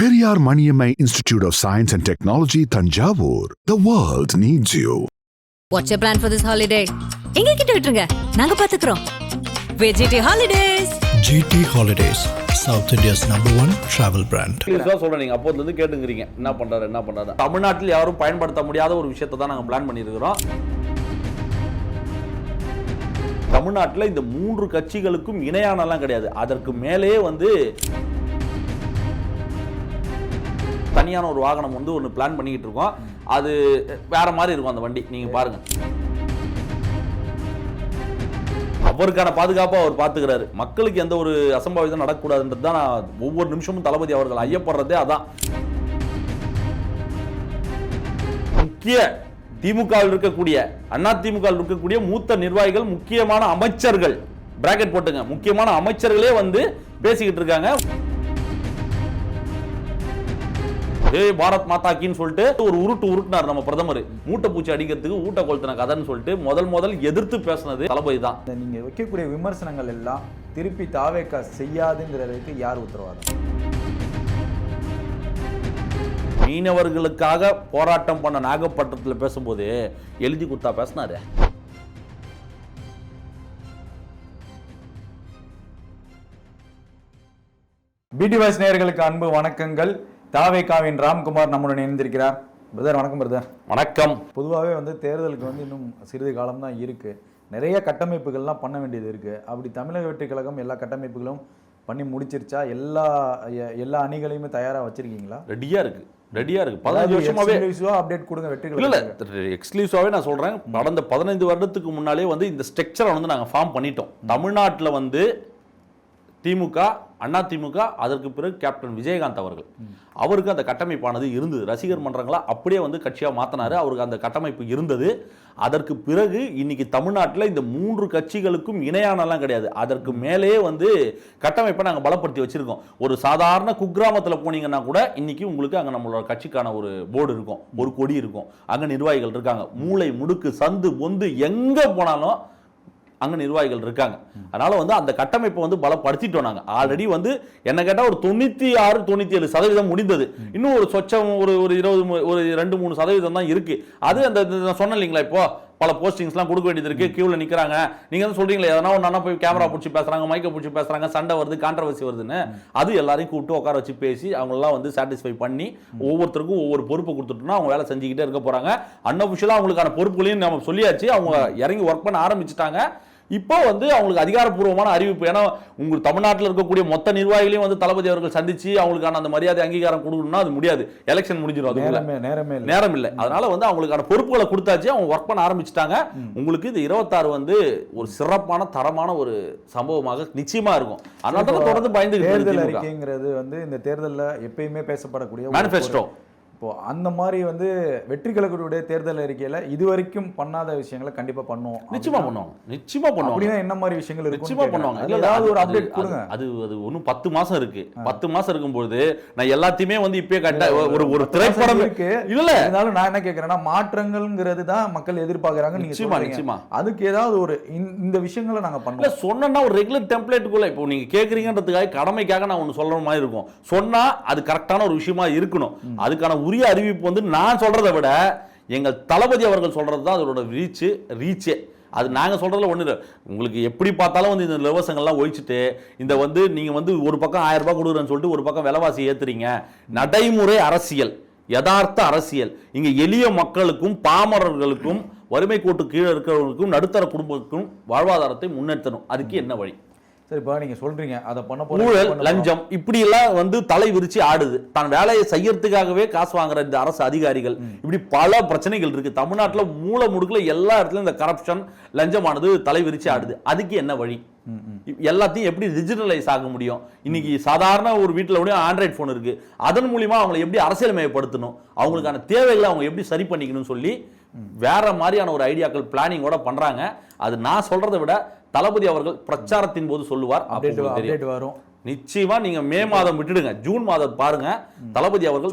Periyar Maniammai Institute of Science and Technology, Tanjavur. The world needs you. What's your plan for this holiday எங்க கிட்ட விட்டுருங்க. நாங்க பாத்துக்கிறோம். VGT Holidays GT Holidays, South India's number one travel brand. சீரியஸாக சொல்கிறேன் நீங்கள் அப்போதுல இருந்து கேட்டுங்கிறீங்க. என்ன பண்ணுறாரு என்ன பண்ணுறாரு தமிழ்நாட்டில் யாரும் பயன்படுத்த முடியாத ஒரு விஷயத்தை தான் நாங்கள் பிளான் பண்ணியிருக்கிறோம். தமிழ்நாட்டில் இந்த மூன்று கட்சிகளுக்கும் இணையானலாம் கிடையாது. அதற்கு மேலேயே வந்து தனியான ஒரு வாகனம் வந்து ஒன்று பிளான் பண்ணிக்கிட்டு இருக்கோம். அது வேற மாதிரி இருக்கும் அந்த வண்டி. நீங்கள் பாருங்க. அவருக்கான பாதுகாப்பை அவர் பார்த்துக்கிறாரு. மக்களுக்கு எந்த ஒரு அசம்பாவிதம் நடக்கக்கூடாதுன்றது தான் நான் ஒவ்வொரு நிமிஷமும் தளபதி அவர்கள் ஐயப்படுறதே அதான். முக்கிய திமுகவில் இருக்கக்கூடிய அண்ணா திமுகவில் இருக்கக்கூடிய மூத்த நிர்வாகிகள் முக்கியமான அமைச்சர்கள் பிராக்கெட் போட்டுங்க. முக்கியமான அமைச்சர்களே வந்து பேசிக்கிட்டு இருக்காங்க. ஏய் பாரத் மாதா கீன்னு சொல்லிட்டு ஒரு உருட்டு உருட்டுனார் நம்ம பிரதமர். மூட்டை பூச்சி அடிக்கிறதுக்கு ஊட்ட கொளுத்தின கதைன்னு சொல்லிட்டு முதல் முதல் எதிர்த்து பேசினது தளபதி தான். நீங்க வைக்கக்கூடிய விமர்சனங்கள் எல்லாம் திருப்பி தாவேக்கா செய்யாதுங்கிறதுக்கு யார் உத்தரவாதம்? மீனவர்களுக்காக போராட்டம் பண்ண நாகப்பட்டினத்தில் பேசும்போது எழுதி கொடுத்தா பேசினாரு. பிடி வாய்ஸ் நேயர்களுக்கு அன்பு வணக்கங்கள். தாவேக்காவின் ராம்குமார் நம்முடன் இணைந்திருக்கிறார். பிரதர் வணக்கம் பிரதர் வணக்கம். பொதுவாகவே வந்து தேர்தலுக்கு வந்து இன்னும் சிறிது காலம் தான் இருக்கு. நிறைய கட்டமைப்புகள்லாம் பண்ண வேண்டியது இருக்கு. அப்படி தமிழக வெற்றி கழகம் எல்லா கட்டமைப்புகளும் பண்ணி முடிச்சிருச்சா? எல்லா எல்லா அணிகளையுமே தயாரா வச்சிருக்கீங்களா? ரெடியா இருக்கு. ரெடியா இருக்கு. பதினஞ்சு வருஷமாவே அப்டேட் கொடுங்க வெற்றி இல்ல நான் சொல்றேன். கடந்த பதினைந்து வருடத்துக்கு முன்னாலே வந்து இந்த ஸ்ட்ரக்சரை வந்து நாங்க ஃபார்ம் பண்ணிட்டோம். தமிழ்நாட்டுல வந்து திமுக அண்ணா திமுக அதற்கு பிறகு கேப்டன் விஜயகாந்த் அவர்கள். அவருக்கு அந்த கட்டமைப்பானது இருந்தது. ரசிகர் மன்றங்களா அப்படியே வந்து கட்சியா மாத்தினாரு. அவருக்கு அந்த கட்டமைப்பு இருந்தது. அதற்கு பிறகு இன்னைக்கு தமிழ்நாட்டில் இந்த மூன்று கட்சிகளுக்கும் இணையானலாம் கிடையாது. அதற்கு மேலேயே வந்து கட்டமைப்பை நாங்கள் பலப்படுத்தி வச்சிருக்கோம். ஒரு சாதாரண குக்கிராமத்தில் போனீங்கன்னா கூட இன்னைக்கு உங்களுக்கு அங்கே நம்மளோட கட்சிக்கான ஒரு போர்டு இருக்கும். ஒரு கொடி இருக்கும். அங்கே நிர்வாகிகள் இருக்காங்க. மூளை முடுக்கு சந்து பொந்து எங்கே போனாலும் அங்கே நிர்வாகிகள் இருக்காங்க. அதனால் வந்து அந்த கட்டமைப்பை வந்து பலப்படுத்திட்டோம் நாங்கள் ஆல்ரெடி வந்து என்ன கேட்டால் ஒரு தொண்ணூற்றி ஆறு தொண்ணூற்றி ஏழு சதவீதம் முடிந்தது. இன்னும் ஒரு சொச்சம் ஒரு ஒரு இருபது ஒரு ரெண்டு மூணு சதவீதம் தான் இருக்குது அது அந்த நான் சொன்னேன் இல்லைங்களா இப்போ? பல போஸ்டிங்ஸ்லாம் கொடுக்க வேண்டியது இருக்குது கியூவில் நிற்கிறாங்க நீங்கள் வந்து சொல்கிறீங்களே எதனா ஒன்று போய் கேமரா பிடிச்சி பேசுகிறாங்க மைக்கை பிடிச்சி பேசுகிறாங்க சண்டை வருது கான்ட்ரவர்சி வருதுன்னு. அது எல்லாரையும் கூப்பிட்டு உட்கார வச்சு பேசி அவங்களெல்லாம் வந்து சாட்டிஸ்ஃபை பண்ணி ஒவ்வொருத்தருக்கும் ஒவ்வொரு பொறுப்பு கொடுத்துட்டோம்னா அவங்க வேலை செஞ்சுக்கிட்டே இருக்க போகிறாங்க அன்அஃபிஷியலாக அவங்களுக்கான பொறுப்புகளையும் நம்ம சொல்லியாச்சு. அவங்க இறங்கி ஒர்க் பண்ண ஆரம்பிச்சிட்டாங்க. இப்போ வந்து அவங்களுக்கு அதிகாரப்பூர்வமான அறிவிப்பு. ஏன்னா உங்களுக்கு தமிழ்நாட்டில் இருக்கக்கூடிய மொத்த நிர்வாகிகளையும் வந்து தளபதி அவர்கள் சந்திச்சு அவங்களுக்கான அந்த மரியாதை அங்கீகாரம் கொடுக்கணும்னா அது முடியாது. எலெக்ஷன் முடிஞ்சிடும் அதுக்குள்ள. நேரமே நேரமே இல்லை. அதனால வந்து அவங்களுக்கான பொறுப்புகளை கொடுத்தாச்சு. அவங்க ஒர்க் பண்ண ஆரம்பிச்சிட்டாங்க. உங்களுக்கு இது இருபத்தாறு வந்து ஒரு சிறப்பான தரமான ஒரு சம்பவமாக நிச்சயமா இருக்கும். அதனால தான் தொடர்ந்து பயந்து தேர்தல் அறிக்கைங்கிறது வந்து இந்த தேர்தல்ல எப்பயுமே பேசப்படக்கூடிய மேனிஃபெஸ்டோ இப்போ அந்த மாதிரி வந்து வெற்றி கழகத்துடைய தேர்தல் அறிக்கையில இதுவரைக்கும் பண்ணாத விஷயங்களை கண்டிப்பா பண்ணுவோம் நிச்சயமா பண்ணுவாங்க. நிச்சயமா அப்படின்னா என்ன மாதிரி விஷயங்கள் நிச்சயமா பண்ணுவாங்க. ஏதாவது ஒரு அப்டேட் கொடுங்க. அது அது ஒன்றும் பத்து மாசம் இருக்கு. பத்து மாசம் இருக்கும்போது நான் எல்லாத்தையுமே வந்து இப்பயே கட்ட ஒரு ஒரு திரைப்படம் இருக்கு. இல்ல. இருந்தாலும் நான் என்ன கேக்குறேன்னா மாற்றங்கள்ங்கிறது தான் மக்கள் எதிர்பார்க்கறாங்க நீங்க நிச்சயமா. நிச்சயமா. அதுக்கு ஏதாவது ஒரு இந்த- விஷயங்களை நாங்க பண்ணுவோம் சொன்னா ஒரு ரெகுலர் டெம்ப்ளேட்டுக்குள்ள இப்போ நீங்க கேக்குறீங்கன்றதுக்காக கடமைக்காக நான் ஒன்னு சொல்ற மாதிரி இருக்கும். சொன்னா அது கரெக்டான ஒரு விஷயமா இருக்கணும். அதுக்கான உரிய அறிவிப்பு வந்து நான் சொல்கிறத விட எங்கள் தளபதி அவர்கள் சொல்கிறது தான் அதோட ரீச் ரீச்சே. அது நாங்கள் சொல்கிறதுல ஒன்றும் இல்லை. உங்களுக்கு எப்படி பார்த்தாலும் வந்து இந்த இலவசங்கள்லாம் ஒழிச்சிட்டு இந்த வந்து நீங்கள் வந்து ஒரு பக்கம் ஆயிரம் ரூபாய் கொடுக்குறேன்னு சொல்லிட்டு ஒரு பக்கம் விலைவாசி ஏற்றுறீங்க நடைமுறை அரசியல் யதார்த்த அரசியல். இங்கே எளிய மக்களுக்கும் பாமரர்களுக்கும் வறுமை கோட்டு கீழே இருக்கிறவங்களுக்கும் நடுத்தர குடும்பத்துக்கும் வாழ்வாதாரத்தை முன்னேற்றணும் அதுக்கு என்ன வழி? சரி இப்போ நீங்க சொல்றீங்க. அதை பண்ண ஊழல். லஞ்சம் இப்படி எல்லாம் வந்து தலை விரிச்சு ஆடுது. தான் வேலையை செய்யறதுக்காகவே காசு வாங்குற இந்த அரசு அதிகாரிகள். இப்படி பல பிரச்சனைகள் இருக்கு. தமிழ்நாட்டுல மூல முடுக்குல எல்லா இடத்துலயும் இந்த கரப்ஷன் லஞ்சமானது தலை விரிச்சு ஆடுது. அதுக்கு என்ன வழி? எல்லாத்தையும் எப்படி டிஜிட்டலைஸ் ஆக முடியும்? இன்னைக்கு சாதாரண ஒரு வீட்டில் கூட ஆண்ட்ராய்ட் ஃபோன் இருக்கு. அதன் மூலியமா அவங்களை எப்படி அரசியல்மயப்படுத்தணும் அவங்களுக்கான தேவைகளை அவங்க எப்படி சரி பண்ணிக்கணும்னு சொல்லி வேற மாதிரியான ஒரு ஐடியாக்கள் பிளானிங்கோட பண்றாங்க. அது நான் சொல்றதை விட தளபதி அவர்கள் பிரச்சாரத்தின் போது சொல்லுவார். அப்போ அப்டேட் உங்களுக்கு தெரியும். அப்டேட் வரும். நிச்சயமா நீங்க மே மாதம் விட்டுடுங்க. ஜூன் மாதம் பாருங்க. தளபதி அவர்கள்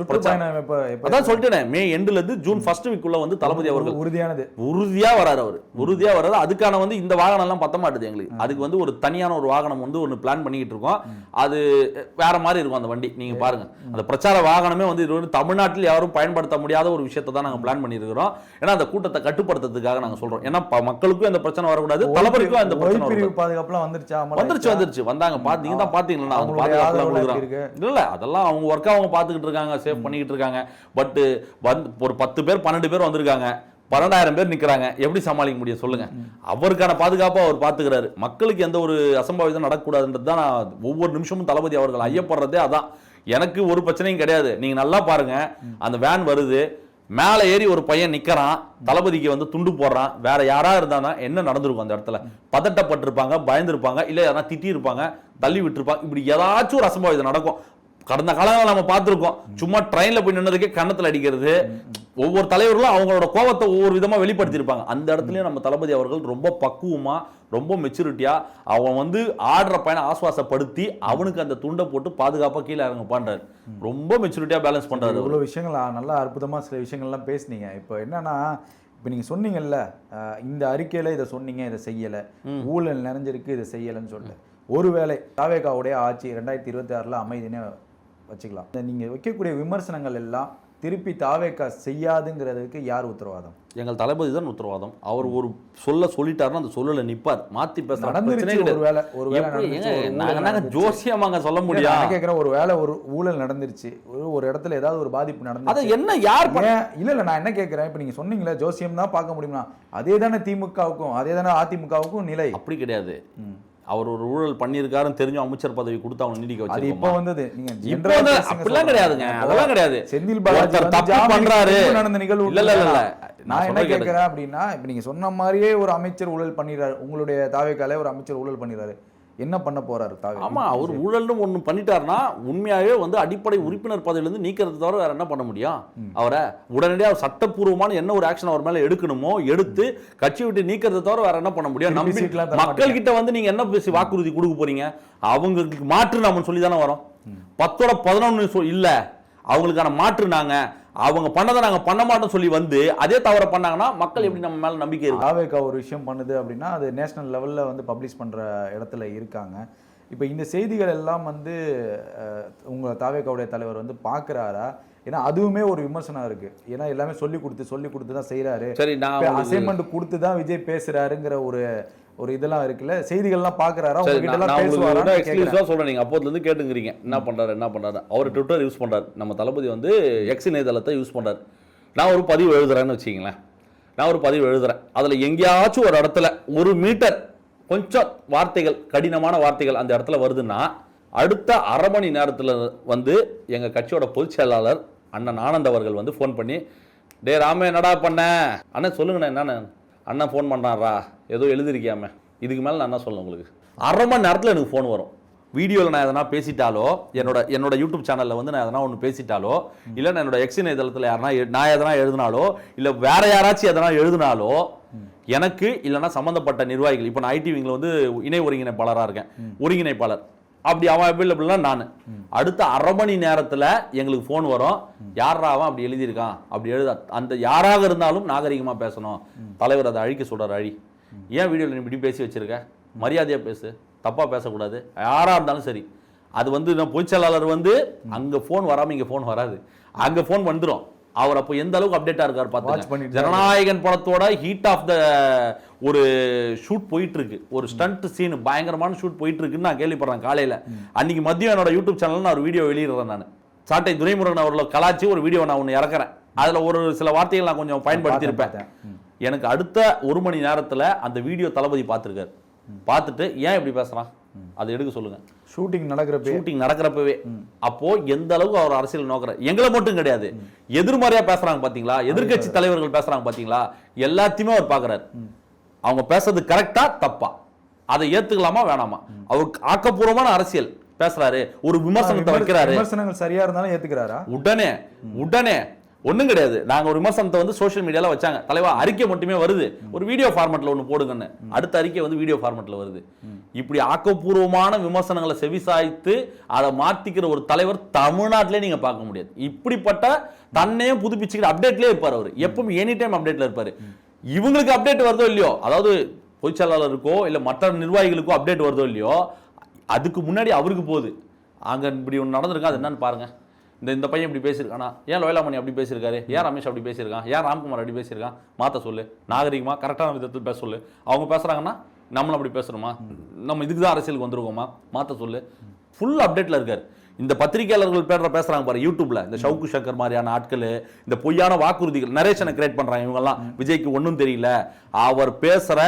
அதான் சொல்லிட்டேனே மே எண்டுல இருந்து ஜூன் ஃபர்ஸ்ட் வீக்குள்ள வந்து தளபதி அவர்கள் உறுதியானது. உறுதியா வராரு அவர். உறுதியா வராரு. அதுக்கான வந்து இந்த வாகனம் எல்லாம் பத்த மாட்டுது எங்களுக்கு. அதுக்கு வந்து ஒரு தனியான ஒரு வாகனம் வந்து ஒன்று பிளான் பண்ணிக்கிட்டு இருக்கோம். அது வேற மாதிரி இருக்கும் அந்த வண்டி. நீங்க பாருங்க. அந்த பிரச்சார வாகனமே வந்து இது வந்து தமிழ்நாட்டில் யாரும் பயன்படுத்த முடியாத ஒரு விஷயத்தை தான் நாங்க பிளான் பண்ணியிருக்கிறோம். ஏன்னா அந்த கூட்டத்தை கட்டுப்படுத்துறதுக்காக நாங்க சொல்றோம். ஏன்னா மக்களுக்கும் எந்த பிரச்சனை வரக்கூடாது. தளபதிக்கும் அந்த பிரச்சனை பாதுகாப்புலாம் வந்துருச்சா? வந்துருச்சு வந்துருச்சு. வந்தாங்க. பாத்தீங்க தான் பாத்தீங்களா அவங்க அவங்களுடைய பாதுகாப்புலாம் ஆதரவுலாம் கொடுக்குறாங்க. எப்படி இல்ல அதெல்லாம் அவங்க ஒர்க்கா அவங்க பார்த்துக்கிட்டு இருக்காங்க சேவ் பண்ணிக்கிட்டு இருக்காங்க. பட் வந்து ஒரு பத்து பேர் பன்னெண்டு பேர் வந்திருக்காங்க. பன்னெண்டாயிரம் பேர் நிக்கிறாங்க. எப்படி சமாளிக்க முடியும் சொல்லுங்க. அவருக்கான பாதுகாப்பை அவர் பார்த்துக்கிறாரு மக்களுக்கு எந்த ஒரு அசம்பாவிதம் நடக்கக்கூடாதுன்றது தான் நான் ஒவ்வொரு நிமிஷமும் தளபதி அவர்கள் ஐயப்படுறதே அதான். எனக்கு ஒரு பிரச்சனையும் கிடையாது. நீங்க நல்லா பாருங்க. அந்த வேன் வருது. மேலே ஏறி ஒரு பையன் நிக்கிறான் தளபதிக்கு வந்து துண்டு போடுறான் வேற யாரா இருந்தானா என்ன நடந்திருக்கும் அந்த இடத்துல? பதட்டப்பட்டிருப்பாங்க பயந்துருப்பாங்க இல்ல யாரா திட்டியிருப்பாங்க தள்ளி விட்டுருப்பாங்க இப்படி ஏதாச்சும் ஒரு அசம்பாவிதம் நடக்கும். கடந்த காலங்களில் நம்ம பார்த்திருக்கோம். சும்மா ட்ரெயின்ல போய் நின்னதுக்கே கன்னத்துல அடிக்கிறது. ஒவ்வொரு தலைவர்களும் அவங்களோட கோவத்தை ஒவ்வொரு விதமா வெளிப்படுத்தியிருப்பாங்க. அந்த இடத்துலயும் நம்ம தளபதி அவர்கள் ரொம்ப பக்குவமா ரொம்ப மெச்சூரிட்டியா அவன் வந்து ஆடுற பையனை ஆசுவாசப்படுத்தி அவனுக்கு அந்த துண்டை போட்டு பாதுகாப்பா கீழே இறங்க பண்றாரு ரொம்ப மெச்சூரிட்டியா பேலன்ஸ் பண்றாரு அவரு. இவ்வளவு விஷயங்கள் நல்லா அற்புதமா சில விஷயங்கள்லாம் பேசுனீங்க. இப்போ என்னன்னா இப்போ நீங்க சொன்னீங்கல்ல இந்த அறிக்கையில இதை சொன்னீங்க இதை செய்யல. ஊழல் நிறைஞ்சிருக்கு இதை செய்யலைன்னு சொல்லிட்டு. ஒருவேளை தாவேகாவுடைய ஆட்சி ரெண்டாயிரத்தி இருபத்தி ஆறுல அமைதினே வச்சுக்கலாம். இந்த நீங்க வைக்கக்கூடிய விமர்சனங்கள் எல்லாம் திருப்பி தாவேகா செய்யாதுங்கிறதுக்கு யார் உத்தரவாதம்? எங்கள் தளபதி தான் உத்தரவாதம். அவர் ஒரு சொல்ல சொல்லிட்டாருன்னா அந்த சொல்லல நிப்பார். மாத்தி பேசுற நடந்துருச்சு. ஜோசியமாங்க சொல்ல என்ன கேட்கிறேன் ஒரு வேளை ஒரு ஊழல் நடந்துருச்சு. ஒரு ஒரு இடத்துல ஏதாவது ஒரு பாதிப்பு அதை நடந்துச்சு என்ன யார் இல்ல இல்ல நான் என்ன கேட்கிறேன் இப்போ நீங்க சொன்னீங்களே ஜோசியம் தான் பார்க்க முடியுமா அதே தானே திமுகவுக்கும் அதே தானே அதிமுகவுக்கும் நிலை. அப்படி கிடையாது. அவர் ஒரு ஊழல் பண்ணியிருக்காருன்னு தெரிஞ்சும் அமைச்சர் பதவி கொடுத்து அவனை நீடிக்க அது இப்ப வந்தது. நீங்க அப்படிலாம். கிடையாதுங்க. அதெல்லாம் கிடையாது. செந்தில் பாலாஜி தப்பு பண்றாரு. நடந்த நிகழ்வு இல்ல இல்ல நான் என்ன. கேட்கிறேன் அப்படின்னா இப்ப நீங்க சொன்ன மாதிரியே ஒரு அமைச்சர் ஊழல் பண்ணிடுறாரு. உங்களுடைய தாவேக்கால ஒரு அமைச்சர் ஊழல் பண்ணிடுறாரு. என்ன பண்ண போறாரு ஆமா அவர் ஊழல்னு ஒண்ணு பண்ணிட்டாருன்னா உண்மையாவே வந்து அடிப்படை உறுப்பினர் பதவியிலிருந்து நீக்கிறது தவிர வேற என்ன பண்ண முடியும்? அவரை உடனடியாக சட்டப்பூர்வமான என்ன ஒரு ஆக்ஷன் அவர் மேல எடுக்கணுமோ எடுத்து கட்சி விட்டு நீக்கிறது தவிர வேற என்ன பண்ண முடியும்? நம்பி மக்கள் கிட்ட வந்து நீங்க என்ன பேசி வாக்குறுதி கொடுக்க போறீங்க? அவங்களுக்கு மாற்று நம்ம சொல்லி தானே வரோம் பத்தோட பதினொன்னு சொ- இல்ல. அவங்களுக்கான மாற்று நாங்க. அவங்க பண்ணதை நாங்க பண்ண மாட்டோம் சொல்லி வந்து அதே தவிர பண்ணாங்கன்னா மக்கள் எப்படி நம்ம மேல நம்பிக்கை இருக்கு? தாவேக்கா ஒரு விஷயம் பண்ணுது அப்படின்னா அது நேஷனல் லெவல்ல வந்து பப்ளிஷ் பண்ற இடத்துல இருக்காங்க. இப்போ இந்த செய்திகள் எல்லாம் வந்து அஹ், உங்க தாவேக்காவுடைய தலைவர் வந்து பார்க்கறாரா ஏன்னா அதுவுமே ஒரு விமர்சனம் இருக்கு. ஏன்னா எல்லாமே சொல்லி கொடுத்து சொல்லி கொடுத்து தான் செய்யறாரு சரி நான் அசைன்மெண்ட் கொடுத்து தான் விஜய் பேசுறாருங்கிற ஒரு ஒரு இதெல்லாம் இருக்குல்ல? செய்திகள்லாம் பார்க்கறாரா? உங்ககிட்ட நான் எல்லாம் நான் உங்களுக்கு பேசுவாரா விட எக்ஸ்க்ளூசிவா சொல்றேன். நீங்க அப்போதுல இருந்து கேட்டுங்கிறீங்க. என்ன பண்றாரு என்ன பண்றாரு அவர் ட்விட்டர் யூஸ் பண்றாரு. நம்ம தளபதி வந்து எக்ஸ் இணையதளத்தை யூஸ் பண்றாரு. நான் ஒரு பதிவு எழுதுறேன்னு வச்சுங்களேன் நான் ஒரு பதிவு எழுதுறேன். அதுல எங்கேயாச்சும் ஒரு இடத்துல ஒரு மீட்டர் கொஞ்சம் வார்த்தைகள் கடினமான வார்த்தைகள் அந்த இடத்துல வருதுன்னா அடுத்த அரை மணி நேரத்துல வந்து எங்க கட்சியோட பொதுச் செயலாளர் அண்ணன் ஆனந்த் அவர்கள் வந்து ஃபோன் பண்ணி டே ராமே என்னடா பண்ண? அண்ணன் சொல்லுங்கண்ணே என்னண்ணே? அண்ணன் ஃபோன் பண்ணுறாரா ஏதோ எழுதிருக்கியாமே இதுக்கு மேலே நான் என்ன சொல்லணும் உங்களுக்கு? அரை மணி நேரத்தில் எனக்கு ஃபோன் வரும். வீடியோவில் நான் எதனா பேசிட்டாலோ என்னோட என்னோட யூடியூப் சேனலில் வந்து நான் எதனா ஒன்று பேசிட்டாலோ இல்லை நான் என்னோட எக்ஸின் இதழத்தில் யாருனா நான் எதனா எழுதினாலோ இல்லை வேற யாராச்சும் எதனா எழுதினாலோ எனக்கு இல்லைன்னா சம்மந்தப்பட்ட நிர்வாகிகள் இப்போ நான் ஐடி விங்கில் வந்து இணை ஒருங்கிணைப்பாளராக இருக்கேன். ஒருங்கிணைப்பாளர். அப்படி அவன் அவைலபிள்னா நான். அடுத்த அரை மணி நேரத்தில் எங்களுக்கு ஃபோன் வரும். யாரா அவன் அப்படி எழுதியிருக்கான்? அப்படி எழுத அந்த யாராக இருந்தாலும் நாகரிகமாக பேசணும். தலைவர் அதை அழிக்க சொல்றாரு அழி. ஏன் வீடியோவில் நீ இப்படி பேசி வச்சிருக்க? மரியாதையாக பேசு. தப்பாக பேசக்கூடாது. யாராக இருந்தாலும் சரி. அது வந்து நான் பொதுச் செயலாளர் வந்து அங்கே ஃபோன் வராமல் இங்கே ஃபோன் வராது. அங்கே ஃபோன் வந்துடும் அவர் அப்போ எந்த அளவுக்கு அப்டேட்டாக இருக்கார் பார்த்து ஜனநாயகன் படத்தோட ஹீட் ஆஃப் த ஒரு ஷூட் போயிட்டு இருக்கு ஒரு ஸ்டண்ட் சீன் பயங்கரமான ஷூட் போயிட்டு இருக்குன்னு நான் கேள்விப்படுறேன் காலையில. அன்னைக்கு மதியம் என்னோட யூடியூப் சேனல்ல நான் ஒரு வீடியோ வெளியிடுறேன் நான். சாட்டை துரைமுருகன் அவர்களை கலாச்சி ஒரு வீடியோ நான் ஒன்று இறக்குறேன். அதுல ஒரு சில வார்த்தைகள் நான் கொஞ்சம் பயன்படுத்தியிருப்பேன். எனக்கு அடுத்த ஒரு மணி நேரத்துல அந்த வீடியோ தளபதி பார்த்துருக்காரு பார்த்துட்டு ஏன் இப்படி பேசுறான்? அதை எடுக்க சொல்லுங்க. ஷூட்டிங் நடக்கிறப்ப ஷூட்டிங் நடக்கிறப்பவே. அப்போ எந்த அளவுக்கு அவர் அரசியல் நோக்குறாரு எங்களை மட்டும் கிடையாது. எதிர்மறையா பேசுறாங்க பாத்தீங்களா? எதிர்க்கட்சி தலைவர்கள் பேசுறாங்க பாத்தீங்களா? எல்லாத்தையுமே அவர் பாக்குறாரு. அவங்க பேசுறது கரெக்டா தப்பா? அதை ஏத்துக்கலாமா வேணாமா? அவர் ஆக்கப்பூர்வமான அரசியல் பேசுறாரு. ஒரு விமர்சனத்தை வைக்கிறாரு. விமர்சனங்கள் சரியா இருந்தாலும் ஏத்துக்கிறாரா? உடனே உடனே ஒண்ணும் கிடையாது. நாங்க ஒரு விமர்சனத்தை வந்து சோஷியல் மீடியால வச்சாங்க. தலைவா அறிக்கை மட்டுமே வருது. ஒரு வீடியோ ஃபார்மட்ல ஒன்னு போடுங்கன்னு. அடுத்த அறிக்கை வந்து வீடியோ ஃபார்மட்ல வருது. இப்படி ஆக்கப்பூர்வமான விமர்சனங்களை செவிசாய்த்து அதை மாத்திக்கிற ஒரு தலைவர் தமிழ்நாட்டிலே நீங்க பார்க்க முடியாது. இப்படிப்பட்ட தன்னையே புதுப்பிச்சுக்கிற அப்டேட்லயே இருப்பார் அவர். எப்பவும் எனி டைம் அப்டேட்ல இருப்பாரு இவங்களுக்கு அப்டேட் வருதோ இல்லையோ அதாவது பொதுச் செயலாளருக்கோ இல்ல மற்ற நிர்வாகிகளுக்கோ அப்டேட் வருதோ இல்லையோ அதுக்கு முன்னாடி அவருக்கு போகுது. அங்க இப்படி ஒன்று நடந்திருக்கு அது என்னன்னு பாருங்க. இந்த இந்த பையன் இப்படி பேசியிருக்கானா? ஏன் லோயலாமணி அப்படி பேசியிருக்காரு? ஏன் ரமேஷ் அப்படி பேசியிருக்கான்? ஏன் ராம்குமார் அப்படி பேசியிருக்கான்? மாற்ற சொல்லு. நாகரிகமாக கரெக்டான விதத்தில் பேச சொல்லு. அவங்க பேசுறாங்கன்னா நம்மளும் அப்படி பேசுகிறோமா நம்ம இதுக்கு தான் அரசியலுக்கு வந்துருக்கோமா? மாற்ற சொல்லு. ஃபுல் அப்டேட்டில் இருக்கார். இந்த பத்திரிகையாளர்கள் பேர்ல பேசுறாங்க பாரு யூடியூப்ல இந்த ஷவுக்கு சங்கர் மாதிரியான ஆட்கள் இந்த பொய்யான வாக்குறுதிகள் நரேஷனை கிரியேட் பண்றாங்க. இவங்கெல்லாம் விஜய்க்கு ஒன்றும் தெரியல. அவர் பேசுற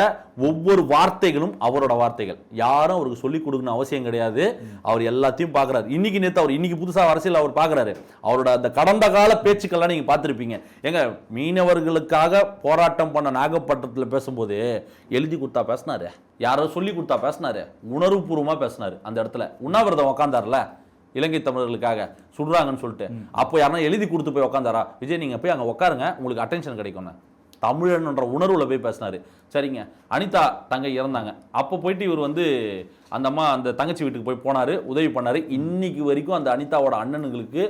ஒவ்வொரு வார்த்தைகளும் அவரோட வார்த்தைகள். யாரும் அவருக்கு சொல்லிக் கொடுக்கணும் அவசியம் கிடையாது. அவர் எல்லாத்தையும் பார்க்கறாரு இன்னைக்கு நேத்து அவர் இன்னைக்கு புதுசா அரசியல் அவர் பார்க்கறாரு அவரோட அந்த கடந்த கால பேச்சுக்கள்லாம் நீங்க பார்த்திருப்பீங்க. ஏங்க மீனவர்களுக்காக போராட்டம் பண்ண நாகப்பட்டினத்தில் பேசும்போது எழுதி கொடுத்தா பேசினாரு? யாரோ சொல்லி கொடுத்தா பேசினாரு? உணர்வுபூர்வமா பேசினாரு அந்த இடத்துல. உண்ணாவிரதம் உக்காந்தார்ல. இலங்கை தமிழர்களுக்காக சுடுறாங்கன்னு சொல்லிட்டு. அப்போ யாரா எழுதி கொடுத்து போய் உக்காந்தாரா? விஜய் நீங்க போய் அங்க உட்காருங்க உங்களுக்கு அட்டென்ஷன் கிடைக்கும்னு. தமிழன்ன்ற உணர்வுல போய் பேசினாரு. சரிங்க. அனிதா தங்கை இறந்தாங்க. அப்போ போயிட்டு இவர் வந்து அந்த அம்மா அந்த தங்கச்சி வீட்டுக்கு போய் போனாரு. உதவி பண்ணாரு. இன்னைக்கு வரைக்கும் அந்த அனிதாவோட அண்ணனுங்களுக்கு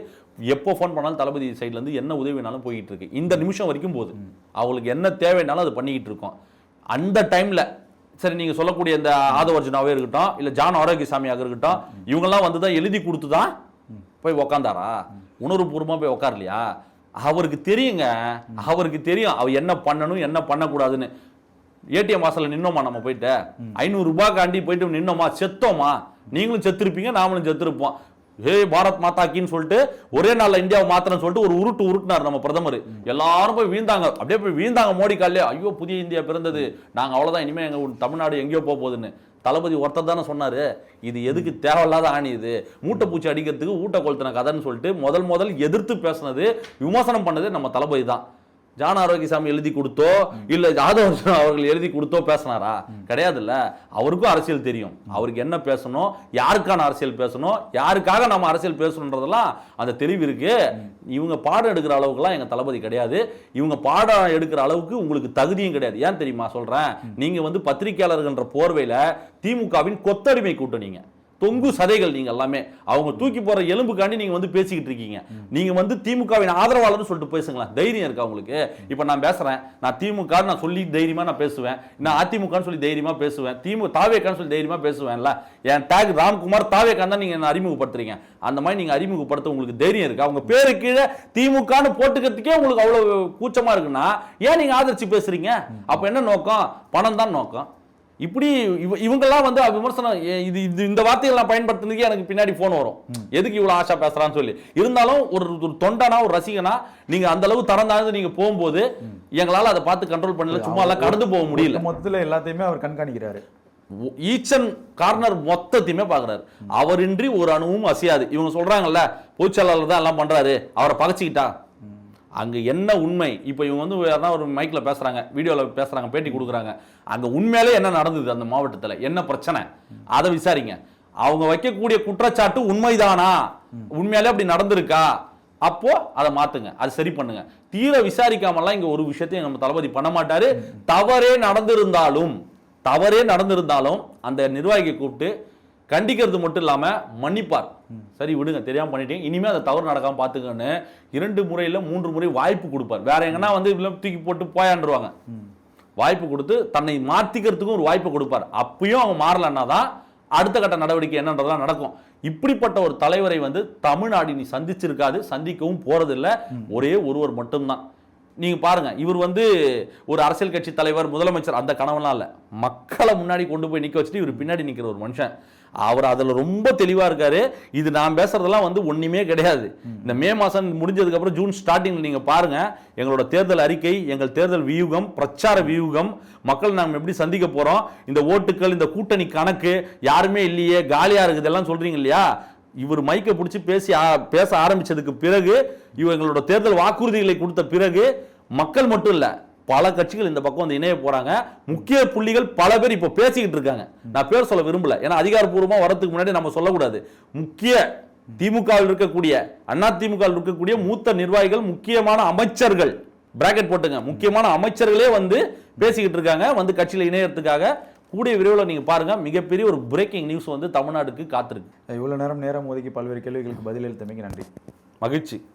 எப்போ ஃபோன் பண்ணாலும் தளபதி சைடுல இருந்து என்ன உதவி வேணாலும் போயிட்டு இருக்கு. இந்த நிமிஷம் வரைக்கும் போகுது. அவங்களுக்கு என்ன தேவைனாலும் அது பண்ணிக்கிட்டு இருக்கோம். அந்த டைம்ல சரி நீங்க சொல்லக்கூடிய இந்த ஆதவர்ஜனாவே இருக்கட்டும் இல்லை ஜான் ஆரோக்கியசாமியாக இருக்கட்டும் இவங்கெல்லாம் வந்து தான் எழுதி கொடுத்து தான் போய் உக்காந்தாரா? உணர்வுபூர்வமாக போய் உக்காரலையா? அவருக்கு தெரியுங்க அவருக்கு தெரியும் அவர் என்ன பண்ணணும் என்ன பண்ணக்கூடாதுன்னு. ஏடிஎம் வாசல்ல நின்னோமா நம்ம போயிட்டு? ஐநூறு ரூபாய்க்காண்டி போயிட்டு நின்னோமா? செத்தோமா? நீங்களும் செத்துருப்பீங்க நாமளும் செத்துருப்போம். ஹே பாரத் மாதாக்கின்னு சொல்லிட்டு ஒரே நாளில் இந்தியாவை மாத்திரம் சொல்லிட்டு ஒரு உருட்டு உருட்டினார் நம்ம பிரதமர். எல்லாரும் போய் வீழ்ந்தாங்க. அப்படியே போய் வீழ்ந்தாங்க மோடி காலே ஐயோ புதிய இந்தியா பிறந்தது. நாங்கள் அவ்வளோதான் இனிமேல் எங்கள் தமிழ்நாடு எங்கேயோ போக போகுதுன்னு. தளபதி ஒருத்தர் தானே சொன்னார். இது எதுக்கு தேவையில்லாத ஆணி இது? மூட்டை பூச்சி அடிக்கிறதுக்கு ஊட்ட கொளுத்தின கதைன்னு சொல்லிட்டு முதல் முதல் எதிர்த்து பேசுனது விமர்சனம் பண்ணது நம்ம தளபதி தான். ஜான ஆரோக்கியசாமி எழுதி கொடுத்தோ இல்ல ஜாதவ அவர்கள் எழுதி கொடுத்தோ பேசினாரா? கிடையாதுல்ல. அவருக்கும் அரசியல் தெரியும். அவருக்கு என்ன பேசணும் யாருக்கான அரசியல் பேசணும் யாருக்காக நம்ம அரசியல் பேசணுன்றதெல்லாம் அந்த தெளிவு இருக்கு. இவங்க பாடம் எடுக்கிற அளவுக்குலாம் எங்க தளபதி கிடையாது. இவங்க பாடம் எடுக்கிற அளவுக்கு உங்களுக்கு தகுதியும் கிடையாது. ஏன் தெரியுமா சொல்றேன்? நீங்க வந்து பத்திரிகையாளர்கள்ன்ற போர்வையில திமுகவின் கொத்தடிமை கூட்டணிங்க. தொங்கு சதைகள் நீங்கள் எல்லாமே. அவங்க தூக்கி போகிற எலும்புக்காண்டி நீங்கள் வந்து பேசிக்கிட்டு இருக்கீங்க. நீங்கள் வந்து திமுகவின் ஆதரவாளர்னு சொல்லிட்டு பேசுங்களேன். தைரியம் இருக்கா உங்களுக்கு? இப்போ நான் பேசுகிறேன் நான் திமுக நான் சொல்லி தைரியமாக நான் பேசுவேன். நான் அதிமுகன்னு சொல்லி தைரியமாக பேசுவேன். திமுக தாவேக்கான்னு சொல்லி தைரியமாக பேசுவேன்ல. என் டேக் ராம்குமார் தாவேக்கான் தான் நீங்கள் அறிமுகப்படுத்துறீங்க. அந்த மாதிரி நீங்கள் அறிமுகப்படுத்த உங்களுக்கு தைரியம் இருக்கா? அவங்க பேரு கீழே திமுகன்னு போட்டுக்கிறதுக்கே உங்களுக்கு அவ்வளோ கூச்சமாக இருக்குன்னா ஏன் நீங்கள் ஆதரிச்சு பேசுறீங்க? அப்போ என்ன நோக்கம்? பணம் தான் நோக்கம். இப்படி இவ இவங்கெல்லாம் வந்து விமர்சனம் இது இது இந்த வார்த்தைகள் பயன்படுத்துறதுக்கே எனக்கு பின்னாடி ஃபோன் வரும். எதுக்கு இவ்வளவு ஆஷா பேசுறான்னு சொல்லி. இருந்தாலும் ஒரு ஒரு தொண்டனா ஒரு ரசிகனா நீங்க அந்த அளவு தரம் தாழ்ந்து நீங்க போகும்போது எங்களால அதை பார்த்து கண்ட்ரோல் பண்ணல. சும்மா எல்லாம் கடந்து போக முடியல. மொத்தத்துல எல்லாத்தையுமே அவர் கண்காணிக்கிறாரு. ஈச் அண்ட் கார்னர் மொத்தத்தையுமே பாக்குறாரு. அவரின்றி ஒரு அணுவும் அசையாது. இவங்க சொல்றாங்கல்ல பொதுச்செயலாளர் தான் எல்லாம் பண்றாரு. அவரை பகச்சிக்கிட்டா? அங்க என்ன உண்மை? இப்போ இவங்க வந்து வேறு ஒரு மைக்கில் பேசுறாங்க வீடியோவில் பேசுறாங்க பேட்டி கொடுக்குறாங்க. அங்கே உண்மையிலே என்ன நடந்தது அந்த மாவட்டத்தில்? என்ன பிரச்சனை? அதை விசாரிங்க. அவங்க வைக்கக்கூடிய குற்றச்சாட்டு உண்மைதானா? உண்மையாலே அப்படி நடந்திருக்கா? அப்போ அதை மாத்துங்க அது சரி பண்ணுங்க. தீர விசாரிக்காமலாம் இங்க ஒரு விஷயத்தையும் நம்ம தளபதி பண்ண மாட்டாரு. தவறே நடந்திருந்தாலும் தவறே நடந்திருந்தாலும் அந்த நிர்வாகியை கூப்பிட்டு கண்டிக்கிறது மட்டும் இல்லாம மன்னிப்பார். சரி விடுங்க. தெரியாம பண்ணிட்டீங்க. இனிமே அதை தவறு நடக்காம பாத்துக்கன்னு இரண்டு முறையில மூன்று முறை வாய்ப்பு கொடுப்பார். வேற எங்கன்னா வந்து இவ்வளவு தூக்கி போட்டு போயாண்டுருவாங்க வாய்ப்பு கொடுத்து தன்னை மாத்திக்கிறதுக்கும் ஒரு வாய்ப்பு கொடுப்பார். அப்பயும் அவங்க மாறலன்னா தான் அடுத்த கட்ட நடவடிக்கை என்னன்றதெல்லாம் நடக்கும். இப்படிப்பட்ட ஒரு தலைவரை வந்து தமிழ்நாடு நீ சந்திச்சிருக்காது சந்திக்கவும் போறதில்ல. ஒரே ஒருவர் மட்டும்தான். நீங்கள் பாருங்கள் இவர் வந்து ஒரு அரசியல் கட்சி தலைவர் முதலமைச்சர் அந்த கனவுலாம் இல்லை. மக்களை முன்னாடி கொண்டு போய் நிற்க வச்சுட்டு இவர் பின்னாடி நிற்கிற ஒரு மனுஷன். அவர் அதில் ரொம்ப தெளிவாக இருக்கார். இது நான் பேசுகிறதெல்லாம் வந்து ஒன்றுமே கிடையாது. இந்த மே மாதம் முடிஞ்சதுக்கப்புறம் ஜூன் ஸ்டார்டிங்கில் நீங்கள் பாருங்கள் எங்களோட தேர்தல் அறிக்கை எங்கள் தேர்தல் வியூகம் பிரச்சார வியூகம் மக்கள் நாம் எப்படி சந்திக்க போகிறோம் இந்த ஓட்டுக்கள் இந்த கூட்டணி கணக்கு யாருமே இல்லையே காலியாக இருக்குது எல்லாம் சொல்கிறீங்க இல்லையா? இவர் மைக்கை பிடிச்சி பேசி பேச ஆரம்பித்ததுக்கு பிறகு இவங்களோட தேர்தல் வாக்குறுதிகளை கொடுத்த பிறகு மக்கள் மட்டும் இல்லை பல கட்சிகள் இந்த பக்கம் வந்து இணைய போகிறாங்க முக்கிய புள்ளிகள் பல பேர் இப்போ பேசிக்கிட்டு இருக்காங்க. நான் பேர் சொல்ல விரும்பல. ஏன்னா அதிகாரப்பூர்வமாக வரதுக்கு முன்னாடி நம்ம சொல்லக்கூடாது. முக்கிய திமுகவில் இருக்கக்கூடிய அண்ணா திமுகவில் இருக்கக்கூடிய மூத்த நிர்வாகிகள் முக்கியமான அமைச்சர்கள் பிராக்கெட் போட்டுங்க. முக்கியமான அமைச்சர்களே வந்து பேசிக்கிட்டு இருக்காங்க. வந்து கட்சியில் இணையறதுக்காக கூடிய விரைவில் நீங்க பாருங்க. மிகப்பெரிய ஒரு பிரேக்கிங் நியூஸ் வந்து தமிழ்நாடுக்கு காத்திருக்கு. இவ்வளவு நேரம் நேரம் ஒதுக்கி பல்வேறு கேள்விகளுக்கு பதிலளித்தமைக்கு நன்றி. மகிழ்ச்சி.